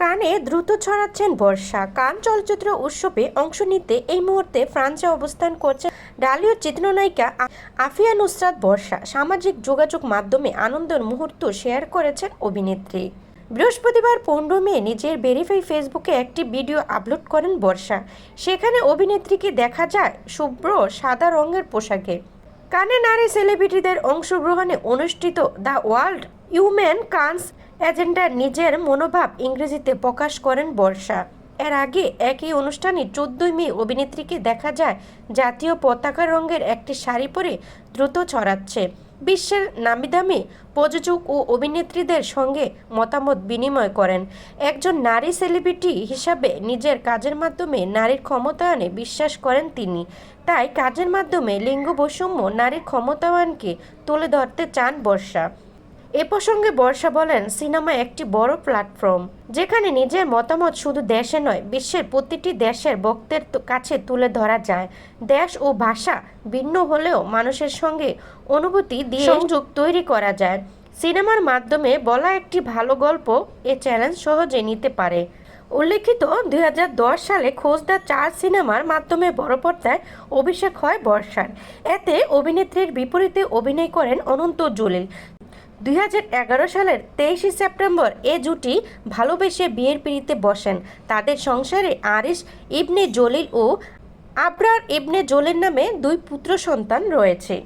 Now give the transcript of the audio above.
কানে দ্রুত ছড়াচ্ছেন বর্ষা। কান চলচ্চিত্র উৎসবে অংশ নিতে এই মুহূর্তে ফ্রান্সে অবস্থান করছেন ডালীয় চিত্রনায়িকা আফিয়া নুসরাত বর্ষা। সামাজিক যোগাযোগ মাধ্যমে আনন্দের মুহূর্ত শেয়ার করেছেন অভিনেত্রী। বৃহস্পতিবার পনেরো মে নিজের ভেরিফাই ফেসবুকে একটি ভিডিও আপলোড করেন বর্ষা। সেখানে অভিনেত্রীকে দেখা যায় শুভ্র সাদা রঙের পোশাকে। কানে নারী সেলিব্রিটিদের অংশগ্রহণে অনুষ্ঠিত দ্য ওয়ার্ল্ড ইউম্যান কান্স এজেন্ডার নিজের মনোভাব ইংরেজিতে প্রকাশ করেন বর্ষা। এর আগে একই অনুষ্ঠানে চোদ্দই মে অভিনেত্রীকে দেখা যায় জাতীয় পতাকা রঙের একটি শাড়ি পরে দ্রুত ছড়াচ্ছে। বিশ্বের নামিদামি প্রযোজক ও অভিনেত্রীদের সঙ্গে মতামত বিনিময় করেন। একজন নারী সেলিব্রিটি হিসাবে নিজের কাজের মাধ্যমে নারীর ক্ষমতায়নে বিশ্বাস করেন তিনি। তাই কাজের মাধ্যমে লিঙ্গ বৈষম্য নারীর ক্ষমতায়নকে তুলে ধরতে চান বর্ষা। এ প্রসঙ্গে বর্ষা বলেন সিনেমা একটি বড় প্ল্যাটফর্ম যেখানে নিজের মতামত শুধু দেশে নয় বিশ্বের প্রতিটি দেশের বক্তের কাছে তুলে ধরা যায়। দেশ ও ভাষা ভিন্ন হলেও মানুষের সঙ্গে অনুভূতি দিয়ে সংযোগ তৈরি করা যায়। সিনেমার মাধ্যমে বলা একটি ভালো গল্প এ চ্যালেঞ্জ সহজে নিতে পারে। উল্লেখিত দুই হাজার দশ সালে খোঁজদা চার সিনেমার মাধ্যমে বড় পর্দায় অভিষেক হয় বর্ষার। এতে অভিনেত্রীর বিপরীতে অভিনয় করেন অনন্ত জলিল। দুই হাজার এগারো সালের তেইশে সেপ্টেম্বর এ জুটি ভালোবেসে বিয়ের পিড়িতে বসেন। তাদের সংসারে আরিস ইবনে জলিল ও আবরার ইবনে জলিল নামে দুই পুত্র সন্তান রয়েছে।